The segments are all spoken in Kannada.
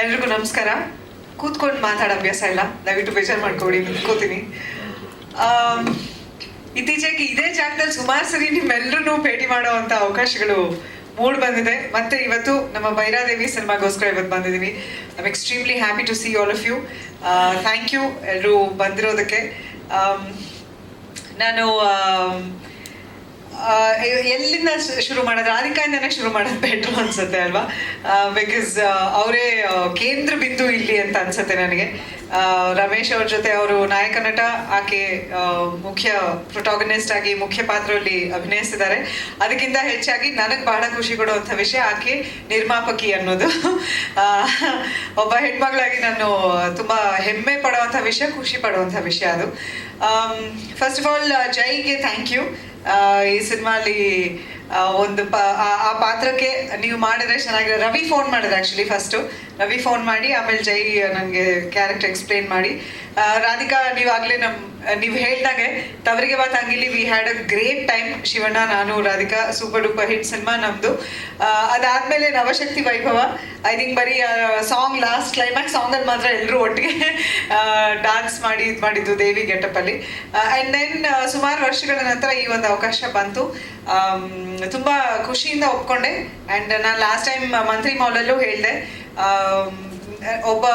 ಎಲ್ರಿಗೂ ನಮಸ್ಕಾರ. ಕೂತ್ಕೊಂಡು ಮಾತಾಡೋ ಅಭ್ಯಾಸ ಇಲ್ಲ. ದಯವಿಟ್ಟು ಬೇಜಾರು ಮಾಡ್ಕೊಡಿ ಕೂತೀನಿ ಇತ್ತೀಚೆಗೆ ಇದೇ ಜಾಗದಲ್ಲಿ ಸುಮಾರು ಸರಿ ನಿಮ್ಮೆಲ್ಲರೂ ಭೇಟಿ ಮಾಡುವಂತ ಅವಕಾಶಗಳು ಮೂಡ್ ಬಂದಿದೆ. ಮತ್ತೆ ಇವತ್ತು ನಮ್ಮ ಭೈರಾದೇವಿ ಸಿನಿಮಾಗೋಸ್ಕರ ಇವತ್ತು ಬಂದಿದ್ದೀನಿ. I'm extremely happy to see all of you thank you ಎಲ್ಲರೂ ಬಂದಿರೋದಕ್ಕೆ. ನಾನು ಎಲ್ಲಿಂದ ಶುರು ಮಾಡೋದು ರಾಧಿಕಾಯಿಂದನೇ ಶುರು ಮಾಡೋದು ಬೆಟ್ರು ಅನ್ಸುತ್ತೆ ಅಲ್ವಾ? ಬಿಕಾಸ್ ಅವರೇ ಕೇಂದ್ರ ಬಿಂದು ಇಲ್ಲಿ ಅಂತ ಅನ್ಸುತ್ತೆ ನನಗೆ. ರಮೇಶ್ ಅವ್ರ ಜೊತೆ ಅವರು ನಾಯಕ ನಟ, ಆಕೆ ಮುಖ್ಯ ಪ್ರೊಟಾಗನಿಸ್ಟ್ ಆಗಿ ಮುಖ್ಯ ಪಾತ್ರದಲ್ಲಿ ಅಭಿನಯಿಸಿದ್ದಾರೆ ಅದಕ್ಕಿಂತ ಹೆಚ್ಚಾಗಿ ನನಗೆ ಬಹಳ ಖುಷಿ ಕೊಡುವಂಥ ವಿಷಯ ಆಕೆ ನಿರ್ಮಾಪಕಿ ಅನ್ನೋದು. ಒಬ್ಬ ಹೆಣ್ಮಗಳಾಗಿ ನಾನು ತುಂಬಾ ಹೆಮ್ಮೆ ಪಡುವಂಥ ವಿಷಯ, ಖುಷಿ ಪಡುವಂಥ ವಿಷಯ ಅದು. ಫಸ್ಟ್ ಆಫ್ ಆಲ್ ಜೈಗೆ ಥ್ಯಾಂಕ್ ಯು ಈ ಸಿನಿಮಾಲಿ ಒಂದು ಆ- ಪಾತ್ರಕ್ಕೆ ನೀವು ಮಾಡಿದ್ರೆ ಚೆನ್ನಾಗಿದೆ ರವಿ ಫೋನ್ ಮಾಡಿದ್ರೆ ಆ್ಯಕ್ಚುಲಿ ಫಸ್ಟು ರವಿ ಫೋನ್ ಮಾಡಿ, ಆಮೇಲೆ ಜೈ ನನಗೆ ಕ್ಯಾರೆಕ್ಟರ್ ಎಕ್ಸ್ಪ್ಲೇನ್ ಮಾಡಿ. ರಾಧಿಕಾ, ನೀವಾಗಲೇ ನಮ್ಮ ನೀವು ಹೇಳ್ದಾಗೆ ತವರಿಗೆ ಬಾತ್ ಅಂಗಿಲಿ we had a great time Shivanna, ನಾನು, ರಾಧಿಕಾ ಸೂಪರ್ ಡೂಪರ್ ಹಿಟ್ ಸಿನಿಮಾ ನಮ್ಮದು ಅದಾದಮೇಲೆ ನವಶಕ್ತಿ ವೈಭವ. ಐ ಥಿಂಕ್ ಬರೀ ಸಾಂಗ್ ಲಾಸ್ಟ್ ಕ್ಲೈಮ್ಯಾಕ್ಸ್ ಸಾಂಗಲ್ಲಿ ಮಾತ್ರ ಎಲ್ಲರೂ ಒಟ್ಟಿಗೆ ಡಾನ್ಸ್ ಮಾಡಿ, ಇದು ಮಾಡಿದ್ದು ದೇವಿ ಗೆಟಪಲ್ಲಿ ಆ್ಯಂಡ್ ದೆನ್ ಸುಮಾರು ವರ್ಷಗಳ ನಂತರ ಈ ಒಂದು ಅವಕಾಶ ಬಂತು. ತುಂಬಾ ಖುಷಿಯಿಂದ ಒಪ್ಕೊಂಡೆ. ಆ್ಯಂಡ್ ನಾನು ಲಾಸ್ಟ್ ಟೈಮ್ ಮಂತ್ರಿ ಮಾಲಲ್ಲೂ ಹೇಳಿದೆ. ಒಬ್ಬ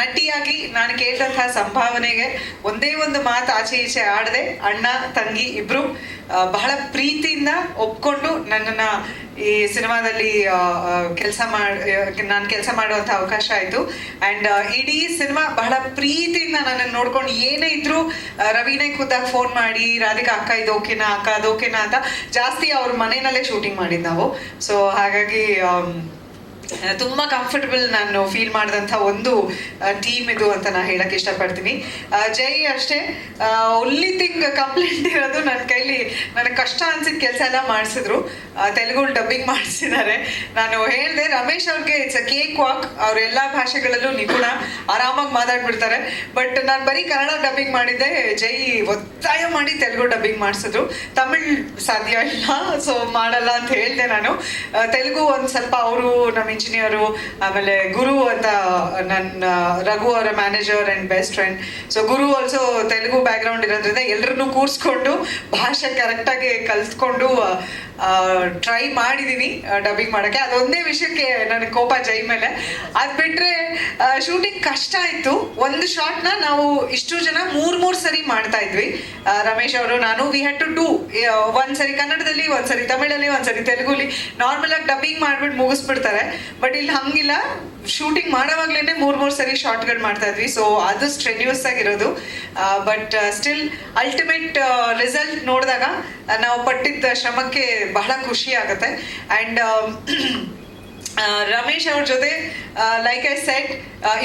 ನಟಿಯಾಗಿ ನಾನು ಕೇಳಿದಂತಹ ಸಂಭಾವನೆಗೆ ಒಂದೇ ಒಂದು ಮಾತು ಆಚೆ ಈಚೆ ಆಡದೆ ಅಣ್ಣ, ತಂಗಿ ಇಬ್ರು ಬಹಳ ಪ್ರೀತಿಯಿಂದ ಒಪ್ಕೊಂಡು ನನ್ನನ್ನ ಈ ಸಿನಿಮಾದಲ್ಲಿ ಕೆಲಸ ಮಾಡಿ ನಾನು ಕೆಲಸ ಮಾಡುವಂಥ ಅವಕಾಶ ಆಯಿತು. ಆ್ಯಂಡ್ ಇಡೀ ಸಿನಿಮಾ ಬಹಳ ಪ್ರೀತಿಯಿಂದ ನನ್ನನ್ನು ನೋಡ್ಕೊಂಡು ಏನೇ ಇದ್ರೂ ರವಿನೇ ಖುದ್ದಾಗಿ ಫೋನ್ ಮಾಡಿ, ರಾಧಿಕಾ ಅಕ್ಕ ಇದು ಓಕೆನಾ ಅಕ್ಕ ಅದು ಓಕೆನಾ ಅಂತ ಜಾಸ್ತಿ ಅವ್ರ ಮನೆಯಲ್ಲೇ ಶೂಟಿಂಗ್ ಮಾಡಿದ್ದು ನಾವು. ಸೊ ಹಾಗಾಗಿ ತುಂಬ ಕಂಫರ್ಟಬಲ್ ನಾನು ಫೀಲ್ ಮಾಡಿದಂಥ ಒಂದು ಟೀಮ್ ಇದು ಅಂತ ನಾನು ಹೇಳಕ್ಕೆ ಇಷ್ಟಪಡ್ತೀನಿ. ಜೈ ಅಷ್ಟೇ. ಒಲ್ಲಿ ಥಿಂಗ್ ಕಂಪ್ಲೇಂಟ್ ಇರೋದು ನನ್ನ ಕೈಲಿ ನನಗೆ ಕಷ್ಟ ಅನ್ಸಿದ ಕೆಲಸ ಎಲ್ಲ ಮಾಡಿಸಿದ್ರು. ತೆಲುಗು ಡಬ್ಬಿಂಗ್ ಮಾಡಿಸಿದ್ದಾರೆ. ನಾನು ಹೇಳಿದೆ, ರಮೇಶ್ ಅವ್ರಿಗೆ ಇಟ್ಸ್ ಅ ಕೇಕ್ ವಾಕ್ ಅವ್ರ ಎಲ್ಲ ಭಾಷೆಗಳಲ್ಲೂ ನಿಪುಣ ಆರಾಮಾಗಿ ಮಾತಾಡ್ಬಿಡ್ತಾರೆ. ಬಟ್ ನಾನು ಬರೀ ಕನ್ನಡ ಡಬ್ಬಿಂಗ್ ಮಾಡಿದ್ದೆ. ಜೈ ಒತ್ತಾಯ ಮಾಡಿ ತೆಲುಗು ಡಬ್ಬಿಂಗ್ ಮಾಡಿಸಿದ್ರು. ತಮಿಳ್ ಸಾಧ್ಯ ಇಲ್ಲ ಸೊ ಮಾಡಲ್ಲ ಅಂತ ಹೇಳಿದೆ ನಾನು. ತೆಲುಗು ಒಂದು ಸ್ವಲ್ಪ ಅವರು ಇಂಜಿನಿಯರು ಆಮೇಲೆ ಗುರು ಅಂತ ನನ್ನ ರಘು ಅವರ manager and best friend so Guru also Telugu background ಇರೋದ್ರಿಂದ ಎಲ್ಲರನ್ನೂ ಕೂರಿಸ್ಕೊಂಡು, ಭಾಷೆ ಕರೆಕ್ಟಾಗಿ ಕಲಿಸ್ಕೊಂಡು ಟ್ರೈ ಮಾಡಿದ್ದೀನಿ ಡಬ್ಬಿಂಗ್ ಮಾಡೋಕ್ಕೆ. ಅದೊಂದೇ ವಿಷಯಕ್ಕೆ ನನಗೆ ಕೋಪ ಜೈ ಮೇಲೆ. ಅದು ಬಿಟ್ಟರೆ ಶೂಟಿಂಗ್ ಕಷ್ಟ ಆಯಿತು ಒಂದು ಶಾಟ್ನ ನಾವು ಇಷ್ಟು ಜನ ಮೂರು ಮೂರು ಸರಿ ಮಾಡ್ತಾ ಇದ್ವಿ. ರಮೇಶ್ ಅವರು, ನಾನು ವಿ ಹ್ಯಾಡ್ ಟು ಡೂ ಒಂದು ಸರಿ ಕನ್ನಡದಲ್ಲಿ, ಒಂದು ಸರಿ ತಮಿಳಲ್ಲಿ, ಒಂದು ಸರಿ ತೆಲುಗುಲಿ. ನಾರ್ಮಲಾಗಿ ಡಬ್ಬಿಂಗ್ ಮಾಡ್ಬಿಟ್ಟು ಮುಗಿಸ್ಬಿಡ್ತಾರೆ. ಬಟ್ ಇಲ್ಲಿ ಹಂಗಿಲ್ಲ. ಶೂಟಿಂಗ್ ಮಾಡೋವಾಗ್ಲೇ ಮೂರು ಮೂರು ಸರಿ ಶಾರ್ಟ್ಗಳು ಮಾಡ್ತಾ ಇದ್ವಿ. ಸೊ ಅದು ಸ್ಟ್ರೆನ್ಯೂಸ್ ಆಗಿರೋದು. ಬಟ್ ಸ್ಟಿಲ್ ಅಲ್ಟಿಮೇಟ್ ರಿಸಲ್ಟ್ ನೋಡಿದಾಗ ನಾವು ಪಟ್ಟಿದ್ದ ಶ್ರಮಕ್ಕೆ ಬಹಳ ಖುಷಿ ಆಗುತ್ತೆ. ಆ್ಯಂಡ್ ರಮೇಶ್ ಅವ್ರ ಜೊತೆ ಲೈಕ್ ಐ ಸೆಟ್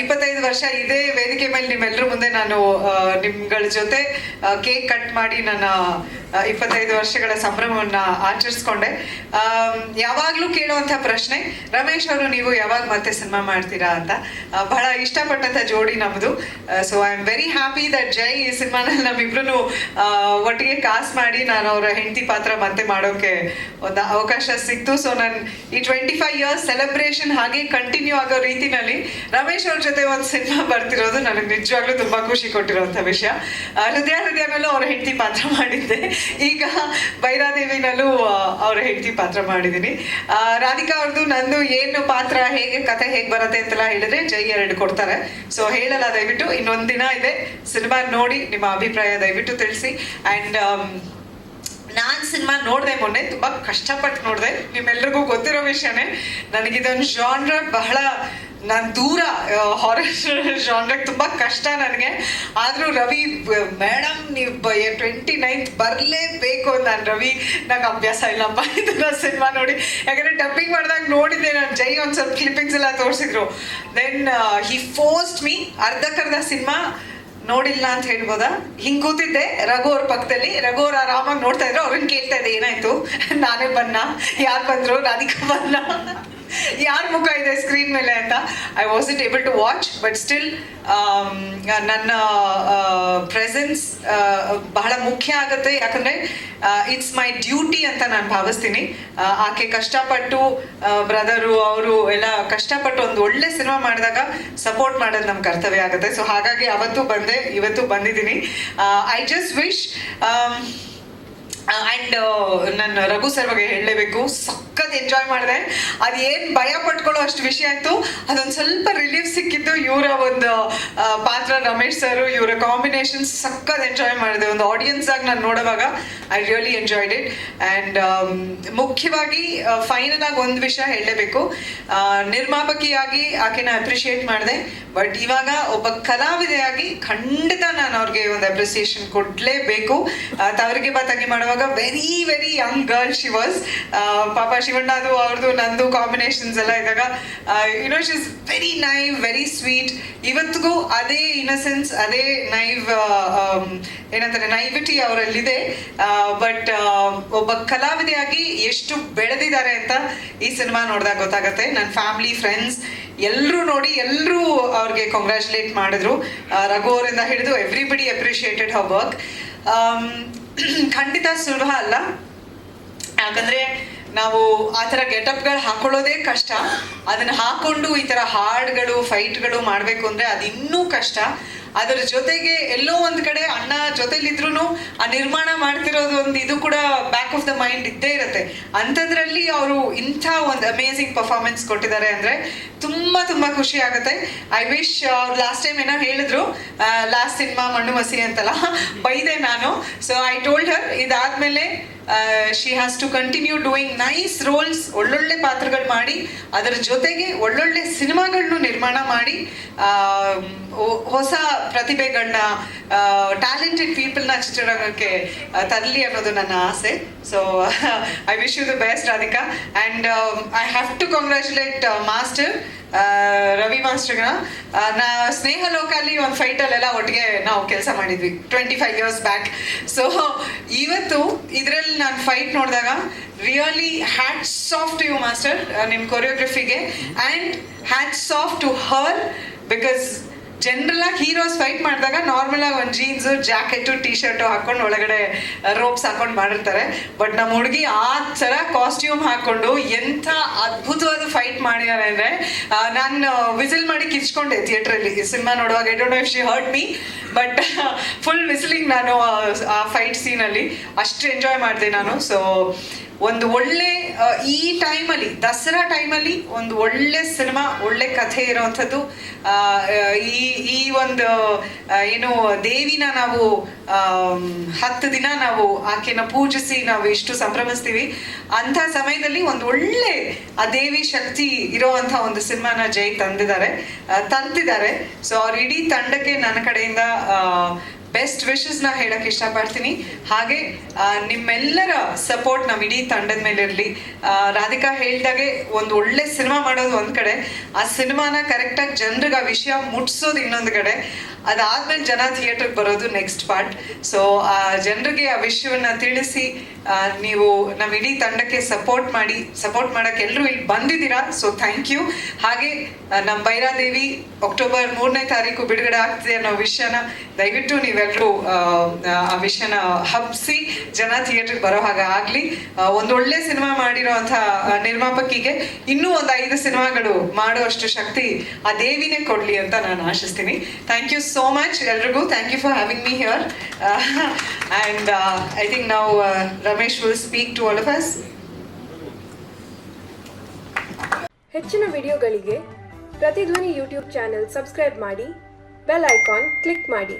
ಇಪ್ಪತ್ತೈದು ವರ್ಷ ಇದೇ ವೇದಿಕೆ ಮೇಲೆ ನಿಮ್ಮೆಲ್ಲರ ಮುಂದೆ ನಾನು ನಿಮ್ಗಳ ಜೊತೆ ಕೇಕ್ ಕಟ್ ಮಾಡಿ ನನ್ನ ಇಪ್ಪತ್ತೈದು ವರ್ಷಗಳ ಸಂಭ್ರಮವನ್ನ ಆಚರಿಸ್ಕೊಂಡೆ. ಯಾವಾಗಲೂ ಕೇಳುವಂಥ ಪ್ರಶ್ನೆ, ರಮೇಶ್ ಅವರು ನೀವು ಯಾವಾಗ ಮತ್ತೆ ಸಿನಿಮಾ ಮಾಡ್ತೀರಾ ಅಂತ. ಬಹಳ ಇಷ್ಟಪಟ್ಟಂಥ ಜೋಡಿ ನಮ್ಮದು so I am very happy that Jai ಈ ಸಿನಿಮಾನಲ್ಲಿ ನಮ್ಮಿಬ್ರು ಒಟ್ಟಿಗೆ ಕಾಸ್ ಮಾಡಿ ನಾನು ಅವರ ಹೆಂಡತಿ ಪಾತ್ರ ಮತ್ತೆ ಮಾಡೋಕೆ ಒಂದು ಅವಕಾಶ ಸಿಕ್ತು. ಸೊ ನಾನು ಈ ಟ್ವೆಂಟಿ ಫೈವ್ ಇಯರ್ಸ್ ಸೆಲೆಬ್ರೇಷನ್ ಹಾಗೆ ಕಂಟಿನ್ಯೂ ಆಗೋ ರೀತಿನಲ್ಲಿ ರಮೇಶ್ ಅವ್ರ ಜೊತೆ ಒಂದು ಸಿನಿಮಾ ಬರ್ತಿರೋದು ನನಗೆ ನಿಜವಾಗ್ಲೂ ತುಂಬಾ ಖುಷಿ ಕೊಟ್ಟಿರುವಂಥ ವಿಷಯ. ಹೃದಯ ಹೃದಯ ಮೇಲೆ ಅವರ ಹೆಂಡತಿ ಪಾತ್ರ ಮಾಡಿದ್ದೆ. ಈಗ ಬೈರಾದೇವಿನಲ್ಲೂ ಅವ್ರ ಹೆಂಡತಿ ಪಾತ್ರ ಮಾಡಿದ್ದೀನಿ. ರಾಧಿಕಾ ಅವ್ರದ್ದು ನಂದು ಏನು ಪಾತ್ರ, ಹೇಗೆ ಕತೆ ಹೇಗೆ ಬರುತ್ತೆ ಅಂತೆಲ್ಲ ಹೇಳಿದ್ರೆ ಜೈ ಎರಡು ಕೊಡ್ತಾರೆ. ಸೊ ಹೇಳಲ್ಲ ದಯವಿಟ್ಟು, ಇನ್ನೊಂದು ದಿನ ಇದೆ. ಸಿನಿಮಾ ನೋಡಿ, ನಿಮ್ಮ ಅಭಿಪ್ರಾಯ ದಯವಿಟ್ಟು ತಿಳಿಸಿ. ಆ್ಯಂಡ್ ನಾನು ಸಿನಿಮಾ ನೋಡಿದೆ ಮೊನ್ನೆ, ತುಂಬ ಕಷ್ಟಪಟ್ಟು ನೋಡಿದೆ. ನಿಮ್ಮೆಲ್ರಿಗೂ ಗೊತ್ತಿರೋ ವಿಷಯನೇ, ನನಗಿದೊಂದು ಜಾನ್ರ ಬಹಳ ನಾನು ದೂರ ಹಾರರ್ ಜಾನ್ರಕ್ಕೆ ತುಂಬ ಕಷ್ಟ ನನಗೆ. ಆದರೂ ರವಿ ಮೇಡಮ್ ನೀವು ಟ್ವೆಂಟಿ ನೈನ್ತ್ ಬರಲೇಬೇಕು ನಾನು ರವಿ. ನಂಗೆ ಅಭ್ಯಾಸ ಇಲ್ಲಪ್ಪ ಇದನ್ನ ಸಿನಿಮಾ ನೋಡಿ. ಯಾಕಂದರೆ ಡಬ್ಬಿಂಗ್ ಮಾಡಿದಾಗ ನೋಡಿದ್ದೆ ನಾನು. ಜೈ ಒಂದು ಸ್ವಲ್ಪ ಕ್ಲಿಪ್ಪಿಂಗ್ಸ್ ಎಲ್ಲ ತೋರಿಸಿದ್ರು. ದೆನ್ ಹಿ ಫೋಸ್ಟ್ ಮೀ ಅರ್ಧಕ್ಕರ್ಧ ಸಿನಿಮಾ, ನೋಡಿಲ್ಲ ಅಂತ ಹೇಳ್ಬೋದಾ? ಹಿಂಗೆ ಕೂತಿದ್ದೆ, ರಘು ಅವ್ರ ಪಕ್ಕದಲ್ಲಿ. ರಘು ಅವ್ರ ಆರಾಮಾಗಿ ನೋಡ್ತಾ ಇದ್ರು. ಅವ್ರನ್ನ ಕೇಳ್ತಾ ಇದ್ದೆ, ಏನಾಯ್ತು? ನಾನೇ ಬನ್ನ? ಯಾರು ಬಂದ್ರು? ರಾಧಿಕಾ ಬನ್ನ? ಯಾರ ಮುಖ ಇದೆ ಸ್ಕ್ರೀನ್ ಮೇಲೆ ಅಂತ? I was it able to watch but still ನನ್ನ ಪ್ರೆಸೆನ್ಸ್ ಬಹಳ ಮುಖ್ಯ ಆಗುತ್ತೆ. ಯಾಕಂದ್ರೆ ಇಟ್ಸ್ ಮೈ ಡ್ಯೂಟಿ ಅಂತ ನಾನು ಭಾವಿಸ್ತೀನಿ. ಆಕೆ ಕಷ್ಟಪಟ್ಟು ಬ್ರದರು ಅವರು ಎಲ್ಲ ಕಷ್ಟಪಟ್ಟು ಒಂದು ಒಳ್ಳೆ ಸಿನಿಮಾ ಮಾಡಿದಾಗ ಸಪೋರ್ಟ್ ಮಾಡೋದು ನಮ್ಮ ಕರ್ತವ್ಯ ಆಗುತ್ತೆ. ಸೊ ಹಾಗಾಗಿ ಅವತ್ತು ಬಂದೆ, ಇವತ್ತು ಬಂದಿದ್ದೀನಿ. ಐ ಜಸ್ಟ್ ವಿಶ್ ಆ್ಯಂಡ್ ನನ್ನ ರಘು ಸರ್ ಬಗ್ಗೆ ಹೇಳಲೇಬೇಕು. ಸಖತ್ ಎಂಜಾಯ್ ಮಾಡಿದೆ. ಅದೇನ್ ಭಯ ಪಟ್ಕೊಳ್ಳೋ ಅಷ್ಟು ವಿಷಯ ಆಯ್ತು. ಅದೊಂದು ಸ್ವಲ್ಪ ರಿಲೀಫ್ ಸಿಕ್ಕಿದ್ದು ಇವರ ಒಂದು ಪಾತ್ರ ರಮೇಶ್ ಸರ್, ಇವರ ಕಾಂಬಿನೇಷನ್ ಸಖತ್ ಎಂಜಾಯ್ ಮಾಡಿದೆ. ಒಂದು ಆಡಿಯನ್ಸ್ ಆಗಿ ನಾನು ನೋಡುವಾಗ I really enjoyed it and ಮುಖ್ಯವಾಗಿ ಫೈನಲ್ ಆಗಿ ಒಂದು ವಿಷಯ ಹೇಳಲೇಬೇಕು. ನಿರ್ಮಾಪಕಿಯಾಗಿ ಆಕೆನ ಅಪ್ರಿಷಿಯೇಟ್ ಮಾಡಿದೆ. ಬಟ್ ಇವಾಗ ಒಬ್ಬ ಕಲಾವಿದೆಯಾಗಿ ಖಂಡಿತ ನಾನು ಅವ್ರಿಗೆ ಒಂದು ಅಪ್ರಿಸಿಯೇಷನ್ ಕೊಡಲೇಬೇಕು. ತವರಿಗೆ ಬಾ ತಂಗಿ ಮಾಡುವಾಗ very very young girl she was ಪಾಪ ಶಿವಣ್ಣದು ಅವ್ರದ್ದು ನಂದು ಕಾಂಬಿನೇಷನ್ಸ್ ಎಲ್ಲ ಇದ್ದಾಗ you know she is very naive very sweet ಇವತ್ತಿಗೂ ಅದೇ ಇನ್ನಸೆನ್ಸ್ ಅದೇ ನೈವ್ ಏನಂತಾರೆ ನೈವಿಟಿ ಅವರಲ್ಲಿದೆ. ಬಟ್ ಒಬ್ಬ ಕಲಾವಿದೆಯಾಗಿ ಎಷ್ಟು ಬೆಳೆದಿದ್ದಾರೆ ಅಂತ ಈ ಸಿನಿಮಾ ನೋಡಿದಾಗ ಗೊತ್ತಾಗುತ್ತೆ. ನನ್ನ ಫ್ಯಾಮಿಲಿ ಫ್ರೆಂಡ್ಸ್ ಎಲ್ಲರೂ ನೋಡಿ ಎಲ್ಲರೂ ಅವ್ರಿಗೆ ಕಾಂಗ್ರ್ಯಾಚುಲೇಟ್ ಮಾಡಿದ್ರು. ರಘು ಅವರಿಂದ ಹಿಡಿದು ಎವ್ರಿಬಡಿ ಅಪ್ರಿಷಿಯೇಟೆಡ್ ಹರ್ ವರ್ಕ್ ಖಂಡಿತ ಸುಲಭ ಅಲ್ಲ. ಯಾಕಂದ್ರೆ ನಾವು ಆ ಥರ ಗೆಟಪ್ಗಳು ಹಾಕೊಳ್ಳೋದೇ ಕಷ್ಟ. ಅದನ್ನ ಹಾಕೊಂಡು ಈ ಥರ ಹಾಡ್ಗಳು, ಫೈಟ್ಗಳು ಮಾಡಬೇಕು ಅಂದ್ರೆ ಅದು ಇನ್ನೂ ಕಷ್ಟ. ಅದರ ಜೊತೆಗೆ ಎಲ್ಲೋ ಒಂದು ಕಡೆ ಅಣ್ಣ ಜೊತೆಲಿದ್ರು ಆ ನಿರ್ಮಾಣ ಮಾಡ್ತಿರೋದು ಒಂದು ಇದು ಕೂಡ ಬ್ಯಾಕ್ ಆಫ್ ದ ಮೈಂಡ್ ಇದ್ದೇ ಇರುತ್ತೆ. ಅಂಥದ್ರಲ್ಲಿ ಅವರು ಇಂಥ ಒಂದು ಅಮೇಝಿಂಗ್ ಪರ್ಫಾರ್ಮೆನ್ಸ್ ಕೊಟ್ಟಿದ್ದಾರೆ ಅಂದ್ರೆ ತುಂಬಾ ತುಂಬಾ ಖುಷಿ ಆಗುತ್ತೆ. ಐ ವಿಶ್ ಅವ್ರು ಲಾಸ್ಟ್ ಟೈಮ್ ಏನೋ ಹೇಳಿದ್ರು ಲಾಸ್ಟ್ ಸಿನಿಮಾ ಮಣ್ಣು ಮಸಿ ಅಂತಲ್ಲ, ಬೈದೆ ನಾನು. ಸೊ ಐ ಟೋಲ್ಡ್ ಹರ್ ಇದಾದ್ಮೇಲೆ she has to continue doing nice roles ಒಳ್ಳೊಳ್ಳೆ ಪಾತ್ರಗಳು ಮಾಡಿ, ಅದರ ಜೊತೆಗೆ ಒಳ್ಳೊಳ್ಳೆ ಸಿನಿಮಾಗಳನ್ನು ನಿರ್ಮಾಣ ಮಾಡಿ ಹೊಸ ಪ್ರತಿಭೆಗಳನ್ನ ಟ್ಯಾಲೆಂಟೆಡ್ ಪೀಪಲ್ನ ಚಿತ್ರರಂಗಕ್ಕೆ ತರಲಿ ಅನ್ನೋದು ನನ್ನ ಆಸೆ. So I wish you the best Radhika and I have to congratulate master Ravi ಮಾಸ್ಟರ್ಗಳ ನಾ ಸ್ನೇಹ ಲೋಕಲ್ಲಿ ಒಂದು ಫೈಟಲ್ಲೆಲ್ಲ ಒಟ್ಟಿಗೆ ನಾವು ಕೆಲಸ ಮಾಡಿದ್ವಿ twenty five years back so ಇವತ್ತು ಇದರಲ್ಲಿ ನಾನು ಫೈಟ್ ನೋಡಿದಾಗ really hats off to you master ನಿಮ್ಮ ಕೊರಿಯೋಗ್ರಫಿಗೆ and hats off to her because general ಆಗಿ ಹೀರೋಸ್ ಫೈಟ್ ಮಾಡಿದಾಗ ನಾರ್ಮಲ್ ಆಗಿ ಒಂದು ಜೀನ್ಸ್ ಜಾಕೆಟ್ ಟಿ ಶರ್ಟ್ ಹಾಕೊಂಡು ಒಳಗಡೆ ರೋಪ್ಸ್ ಹಾಕೊಂಡು ಮಾಡಿರ್ತಾರೆ. ಬಟ್ ನಮ್ಮ ಹುಡುಗಿ ಆ ಥರ ಕಾಸ್ಟ್ಯೂಮ್ ಹಾಕೊಂಡು ಎಂಥ ಅದ್ಭುತವಾದ ಫೈಟ್ ಮಾಡಿದ್ದಾರೆ ಅಂದರೆ ನಾನು ವಿಸಿಲ್ ಮಾಡಿ ಕಿಚ್ಕೊಂಡೆ ಥಿಯೇಟ್ರಲ್ಲಿ ಸಿನಿಮಾ ನೋಡುವಾಗ I don't know if she hurt me but full whistling ನಾನು, ಆ- ಫೈಟ್ ಸೀನಲ್ಲಿ ಅಷ್ಟು ಎಂಜಾಯ್ ಮಾಡಿದೆ ನಾನು. ಸೊ ಒಂದು ಒಳ್ಳೆ ಈ ಟೈಮಲ್ಲಿ, ದಸರಾ ಟೈಮಲ್ಲಿ ಒಂದು ಒಳ್ಳೆ ಸಿನಿಮಾ, ಒಳ್ಳೆ ಕಥೆ ಇರುವಂಥದ್ದು ಈ ಈ ಒಂದು ಏನು ದೇವಿನ ನಾವು ಹತ್ತು ದಿನ ನಾವು ಆಕೆನ ಪೂಜಿಸಿ ನಾವು ಎಷ್ಟು ಸಂಭ್ರಮಿಸ್ತೀವಿ. ಅಂಥ ಸಮಯದಲ್ಲಿ ಒಂದು ಒಳ್ಳೆ, ಆ ದೇವಿ ಶಕ್ತಿ ಇರೋವಂಥ ಒಂದು ಸಿನಿಮಾನ ಜೈ ತಂದಿದ್ದಾರೆ ತಂದಿದ್ದಾರೆ. ಸೊ ಅವ್ರ ಇಡೀ ತಂಡಕ್ಕೆ ನನ್ನ ಕಡೆಯಿಂದ ಬೆಸ್ಟ್ ವಿಶಸ್ನ ಹೇಳಕ್ ಇಷ್ಟಪಡ್ತೀನಿ. ಹಾಗೆ ನಿಮ್ಮೆಲ್ಲರ ಸಪೋರ್ಟ್ ನಮ್ಮ ಇಡೀ ತಂಡದ ಮೇಲೆ ಇರಲಿ. ರಾಧಿಕಾ ಹೇಳ್ದಾಗೆ ಒಂದು ಒಳ್ಳೆ ಸಿನಿಮಾ ಮಾಡೋದು ಒಂದ್ ಕಡೆ. ಆ ಸಿನಿಮಾನ ಕರೆಕ್ಟಾಗಿ ಜನರಿಗೆ ಆ ವಿಷಯ ಮುಟ್ಸೋದು ಇನ್ನೊಂದು ಕಡೆ. ಅದಾದ್ಮೇಲೆ ಜನ ಥಿಯೇಟರ್ಗೆ ಬರೋದು ನೆಕ್ಸ್ಟ್ ಪಾರ್ಟ್ ಸೊ ಆ ಜನರಿಗೆ ಆ ವಿಷಯವನ್ನ ತಿಳಿಸಿ ನೀವು ನಮ್ಮ ಇಡೀ ತಂಡಕ್ಕೆ ಸಪೋರ್ಟ್ ಮಾಡಿ ಸಪೋರ್ಟ್ ಮಾಡಕ್ಕೆ ಎಲ್ಲರೂ ಇಲ್ಲಿ ಬಂದಿದ್ದೀರಾ? ಸೊ ಥ್ಯಾಂಕ್ ಯು ಹಾಗೆ ನಮ್ಮ ಬೈರಾದೇವಿ ಅಕ್ಟೋಬರ್ ಮೂರನೇ ತಾರೀಕು ಬಿಡುಗಡೆ ಆಗ್ತಿದೆ ಅನ್ನೋ ವಿಷಯನ ದಯವಿಟ್ಟು ನೀವೆಲ್ಲರೂ ಆ ವಿಷಯನ ಹಬ್ಬಿಸಿ ಜನ ಥಿಯೇಟರ್ಗೆ ಬರೋ ಹಾಗೆ ಆಗಲಿ. ಒಂದೊಳ್ಳೆ ಸಿನಿಮಾ ಆ, ನಿರ್ಮಾಪಕಿಗೆ ಇನ್ನೂ ಒಂದು ಐದು ಸಿನಿಮಾಗಳು ಮಾಡುವಷ್ಟು ಶಕ್ತಿ ಆ ದೇವಿನೇ ಕೊಡಲಿ ಅಂತ ನಾನು ಆಶಿಸ್ತೀನಿ. ಥ್ಯಾಂಕ್ ಯು ಸೋ ಮಚ್ ಎಲ್ರಿಗೂ thank you for having me here and I think ನಾವು Ramesh will speak to all of us ಹೆಚ್ಚಿನ ವಿಡಿಯೋಗಳಿಗೆ ಪ್ರತಿಧ್ವನಿ ಯೂಟ್ಯೂಬ್ ಚಾನೆಲ್ ಸಬ್ಸ್ಕ್ರೈಬ್ ಮಾಡಿ, ಬೆಲ್ ಐಕಾನ್ ಕ್ಲಿಕ್ ಮಾಡಿ.